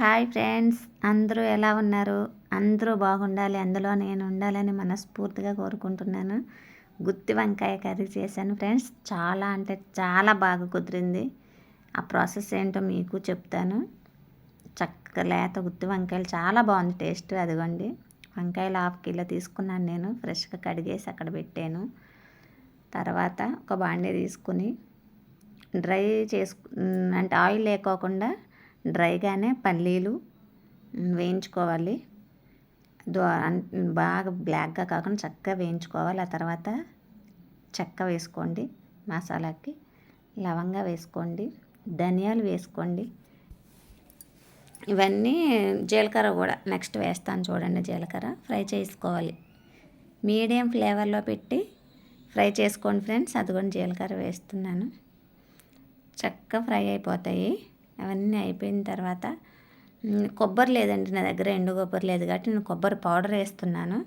Hi friends అందరూ ఎలా ఉన్నారు? అందరూ బాగుండాలి అందులో నేను ఉండాలని మనస్ఫూర్తిగా కోరుకుంటున్నాను. గుత్తి వంకాయ కర్రీ చేశాను ఫ్రెండ్స్. చాలా అంటే చాలా బాగా కుదిరింది. ఆ ప్రాసెస్ ఏంటో మీకు చెప్తాను. చక్కగా లేత గుత్తి వంకాయలు చాలా బాగుంది టేస్ట్ అదిగోండి. వంకాయలు హాఫ్ కిలో తీసుకున్నాను నేను. ఫ్రెష్గా కడిగేసి అక్కడ పెట్టాను. తర్వాత ఒక బాండీ తీసుకుని డ్రై చేసుకు అంటే ఆయిల్ లేకోకుండా డ్రైగానే పల్లీలు వేయించుకోవాలి. బాగా బ్లాక్గా కాకుండా చక్కగా వేయించుకోవాలి. ఆ తర్వాత చెక్క వేసుకోండి మసాలాకి లవంగా వేసుకోండి ధనియాలు వేసుకోండి. ఇవన్నీ జీలకర్ర కూడా నెక్స్ట్ వేస్తాను చూడండి జీలకర్ర. ఫ్రై చేసుకోవాలి. మీడియం ఫ్లేవర్లో పెట్టి ఫ్రై చేసుకోండి ఫ్రెండ్స్. అది కూడా జీలకర్ర వేస్తున్నాను. చక్కగా ఫ్రై అయిపోతాయి. అవన్నీ అయిపోయిన తర్వాత కొబ్బరి లేదండి నా దగ్గర ఎండు కొబ్బరి లేదు కాబట్టి నేను కొబ్బరి పౌడర్ వేస్తున్నాను.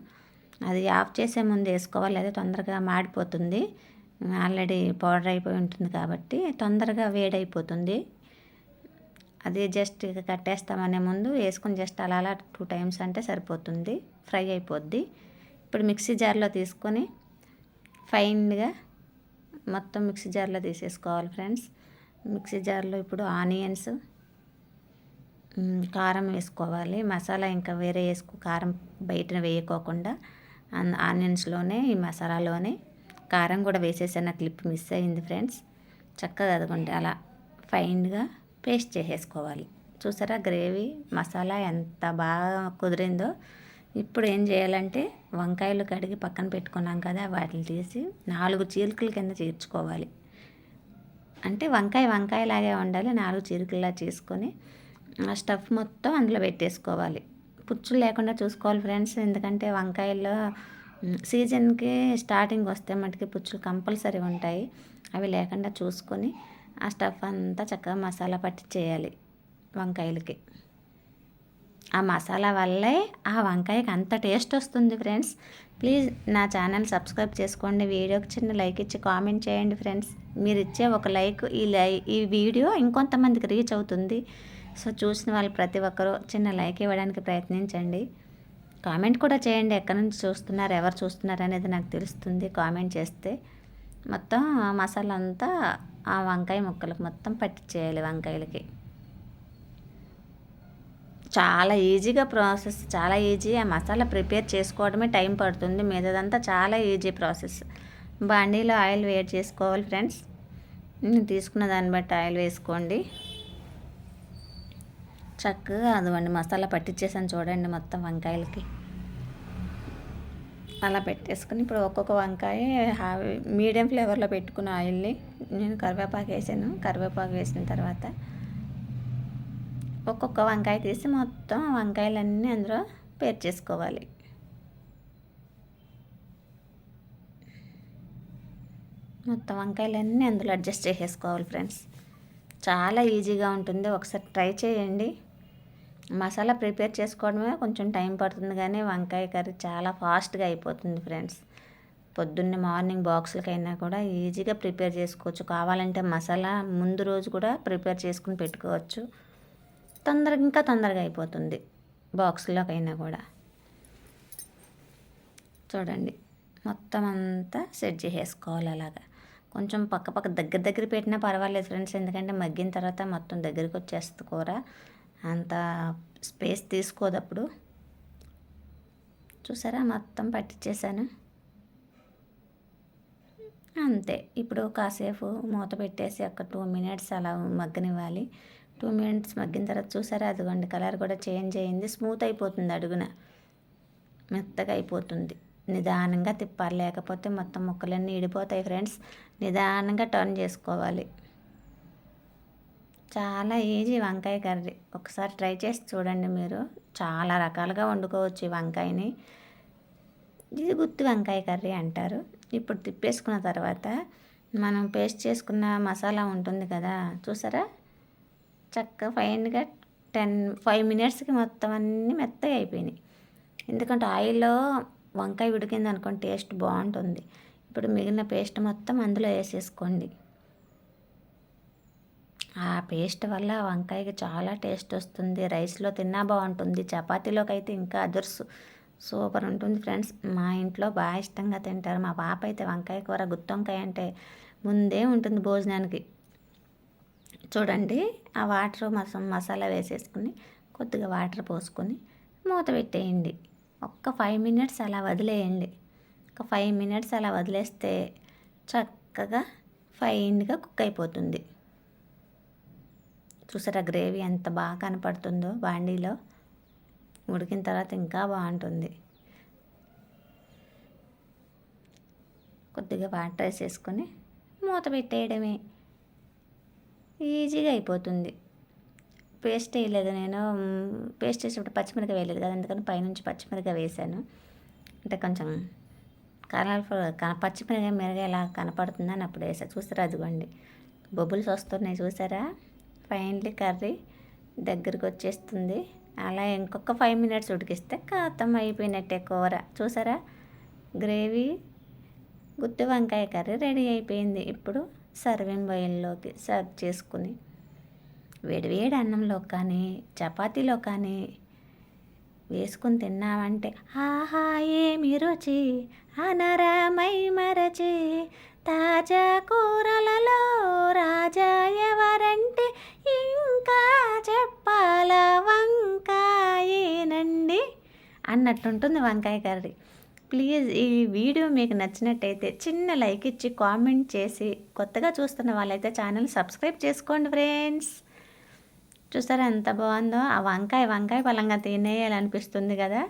అది ఆఫ్ చేసే ముందు వేసుకోవాలి అదే తొందరగా మాడిపోతుంది. ఆల్రెడీ పౌడర్ అయిపోయి ఉంటుంది కాబట్టి తొందరగా వేడైపోతుంది. అది జస్ట్ ఇక కట్టేస్తామనే ముందు వేసుకొని జస్ట్ అలా అలా టూ టైమ్స్ అంటే సరిపోతుంది ఫ్రై అయిపోద్ది. ఇప్పుడు మిక్సీ జార్లో తీసుకొని ఫైన్గా మొత్తం మిక్సీ జార్లో తీసేసుకోవాలి ఫ్రెండ్స్. మిక్సీ జార్లో ఇప్పుడు ఆనియన్స్ కారం వేసుకోవాలి. మసాలా ఇంకా వేరే వేసుకో కారం బయటన వేయకోకుండా ఆనియన్స్లోనే ఈ మసాలాలోనే కారం కూడా వేసేసాను. ఆ క్లిప్ మిస్ అయింది ఫ్రెండ్స్. చక్కగా అదగండి. అలా ఫైన్గా పేస్ట్ చేసేసుకోవాలి. చూసారా గ్రేవీ మసాలా ఎంత బాగా కుదిరిందో. ఇప్పుడు ఏం చేయాలంటే వంకాయలు కడిగి పక్కన పెట్టుకున్నాం కదా వాటిని తీసి నాలుగు చీలికల కింద చేర్చుకోవాలి. అంటే వంకాయ వంకాయలాగే ఉండాలి నాలుగు చీలికల్లా చేసుకొని ఆ స్టఫ్ మొత్తం అందులో పెట్టేసుకోవాలి. పుచ్చులు లేకుండా చూసుకోవాలి ఫ్రెండ్స్ ఎందుకంటే వంకాయల్లో సీజన్కి స్టార్టింగ్ వస్తే మటుకి పుచ్చులు కంపల్సరీ ఉంటాయి. అవి లేకుండా చూసుకొని ఆ స్టఫ్ అంతా చక్కగా మసాలా పట్టి చేయాలి వంకాయలకి. ఆ మసాలా వల్లే ఆ వంకాయకి అంత టేస్ట్ వస్తుంది ఫ్రెండ్స్. ప్లీజ్ నా ఛానల్ సబ్స్క్రైబ్ చేసుకోండి వీడియోకి చిన్న లైక్ ఇచ్చి కామెంట్ చేయండి ఫ్రెండ్స్. మీరు ఇచ్చే ఒక లైక్ ఈ లై ఈ వీడియో ఇంకొంతమందికి రీచ్ అవుతుంది. సో చూసిన వాళ్ళు ప్రతి ఒక్కరూ చిన్న లైక్ ఇవ్వడానికి ప్రయత్నించండి. కామెంట్ కూడా చేయండి. ఎక్కడి నుంచి చూస్తున్నారు ఎవరు చూస్తున్నారు అనేది నాకు తెలుస్తుంది కామెంట్ చేస్తే. మొత్తం మసాలా అంతా ఆ వంకాయ ముక్కలకు మొత్తం పట్టించేయాలి వంకాయలకి. చాలా ఈజీగా ప్రాసెస్ చాలా ఈజీ. ఆ మసాలా ప్రిపేర్ చేసుకోవడమే టైం పడుతుంది. మీదంతా చాలా ఈజీ ప్రాసెస్. బాండీలో ఆయిల్ వేడి చేసుకోవాలి ఫ్రెండ్స్. తీసుకున్న దాన్ని బట్టి ఆయిల్ వేసుకోండి. చక్కగా అదివండి మసాలా పట్టించేసాను చూడండి మొత్తం వంకాయలకి. అలా పెట్టేసుకుని ఇప్పుడు ఒక్కొక్క వంకాయ మీడియం ఫ్లేవర్లో పెట్టుకున్న ఆయిల్ని నేను కరివేపాకు వేసాను. కరివేపాకు వేసిన తర్వాత ఒక్కొక్క వంకాయ తీసి మొత్తం వంకాయలన్నీ అందులో పేర్చేసుకోవాలి. మొత్తం వంకాయలన్నీ అందులో అడ్జస్ట్ చేసేసుకోవాలి ఫ్రెండ్స్ చాలా ఈజీగా ఉంటుంది. ఒకసారి ట్రై చేయండి. మసాలా ప్రిపేర్ చేసుకోవడమే కొంచెం టైం పడుతుంది కానీ వంకాయ కర్రీ చాలా ఫాస్ట్గా అయిపోతుంది ఫ్రెండ్స్ పొద్దున్నే మార్నింగ్ బాక్సులకైనా కూడా ఈజీగా ప్రిపేర్ చేసుకోవచ్చు. కావాలంటే మసాలా ముందు రోజు కూడా ప్రిపేర్ చేసుకుని పెట్టుకోవచ్చు. తొందరగా ఇంకా తొందరగా అయిపోతుంది బాక్స్లోకైనా కూడా. చూడండి. మొత్తం అంతా సెట్ చేసేసుకోవాలి అలాగా. కొంచెం పక్క పక్క దగ్గర దగ్గర పెట్టినా పర్వాలేదు ఫ్రెండ్స్. ఎందుకంటే మగ్గిన తర్వాత మొత్తం దగ్గరికి వచ్చేస్తుంది కూర. అంత స్పేస్ తీసుకోదు అప్పుడు. చూసారా? మొత్తం పట్టించేసాను అంతే. ఇప్పుడు కాసేపు మూత పెట్టేసి ఒక టూ మినిట్స్ అలా మగ్గనివ్వాలి. టూ మినిట్స్ మగ్గిన తర్వాత చూసారా? అదిగోండి కలర్ కూడా చేంజ్ అయింది. స్మూత్ అయిపోతుంది అడుగున. మెత్తగా అయిపోతుంది. నిదానంగా తిప్పాలి. లేకపోతే మొత్తం ముక్కలన్నీ ఇడిపోతాయి ఫ్రెండ్స్. నిదానంగా టర్న్ చేసుకోవాలి. చాలా ఈజీ వంకాయ కర్రీ. ఒకసారి ట్రై చేసి చూడండి మీరు. చాలా రకాలుగా వండుకోవచ్చు ఈ వంకాయని. ఇది గుత్తి వంకాయ కర్రీ అంటారు. ఇప్పుడు తిప్పేసుకున్న తర్వాత మనం పేస్ట్ చేసుకున్న మసాలా ఉంటుంది కదా చూసారా? చక్కగా ఫైన్గా టెన్ ఫైవ్ మినిట్స్కి మొత్తం అన్నీ మెత్తగా అయిపోయినాయి. ఎందుకంటే ఆయిల్లో వంకాయ ఉడికింది అనుకోండి టేస్ట్ బాగుంటుంది. ఇప్పుడు మిగిలిన పేస్ట్ మొత్తం అందులో వేసేసుకోండి. ఆ పేస్ట్ వల్ల వంకాయకి చాలా టేస్ట్ వస్తుంది. రైస్లో తిన్నా బాగుంటుంది. చపాతీలోకి అయితే ఇంకా అదుర్సు. సూపర్ ఉంటుంది ఫ్రెండ్స్. మా ఇంట్లో బాగా ఇష్టంగా తింటారు. మా పాప అయితే వంకాయ కూర గుత్తొంకాయ అంటే ముందే ఉంటుంది భోజనానికి. చూడండి ఆ వాటర్ మస మసాలా వేసేసుకుని కొద్దిగా వాటర్ పోసుకొని మూత పెట్టేయండి. ఒక్క ఫైవ్ మినిట్స్ అలా వదిలేయండి. ఒక ఫైవ్ మినిట్స్ అలా వదిలేస్తే చక్కగా ఫైన్గా కుక్ అయిపోతుంది. చూసారా గ్రేవీ ఎంత బాగా కనపడుతుందో బాండీలో. ఉడికిన తర్వాత ఇంకా బాగుంటుంది. కొద్దిగా వాటర్ వేసేసుకొని మూత పెట్టేయడమే. ఈజీగా అయిపోతుంది. పేస్ట్ వేయలేదు నేను. పేస్ట్ వేసేటప్పుడు పచ్చిమిరపకాయ వేయలేదు కదా అందుకని పైనుంచి పచ్చిమిరపకాయ వేసాను. అంటే కొంచెం కలర్ఫుల్ పచ్చిమిరకాయ మిరగా ఎలా కనపడుతుందని అప్పుడు వేసా. చూసారా అదిగోండి. బొబ్బుల్స్ వస్తున్నాయి చూసారా? ఫైనలీ కర్రీ దగ్గరికి వచ్చేస్తుంది. అలా ఇంకొక ఫైవ్ మినిట్స్ ఉడికిస్తే ఖాతం అయిపోయినట్టే కూర. చూసారా? గ్రేవీ గుత్తి వంకాయ కర్రీ రెడీ అయిపోయింది. ఇప్పుడు సర్వింగ్ బయల్లోకి సర్వ్ చేసుకుని వేడివేడి అన్నంలో కానీ చపాతీలో కానీ వేసుకుని తిన్నామంటే ఆహా ఏమి రుచి? అనరమై మరచి తాజా కూరలలో రాజా ఎవరంటే ఇంకా చెప్పాల వంకాయేనండి అన్నట్టుంటుంది వంకాయ కర్రీ. ప్లీజ్ ఈ వీడియో మీకు నచ్చినట్టయితే చిన్న లైక్ ఇచ్చి కామెంట్ చేసి కొత్తగా చూస్తున్న వాళ్ళైతే ఛానల్ సబ్స్క్రైబ్ చేసుకోండి ఫ్రెండ్స్. చూసారా ఎంత బాగుందో? ఆ వంకాయ వంకాయ బలంగా తినేయాలనిపిస్తుంది కదా?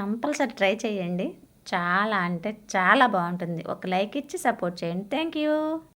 కంపల్సరీ ట్రై చేయండి. చాలా అంటే చాలా బాగుంటుంది. ఒక లైక్ ఇచ్చి సపోర్ట్ చేయండి. Thank you.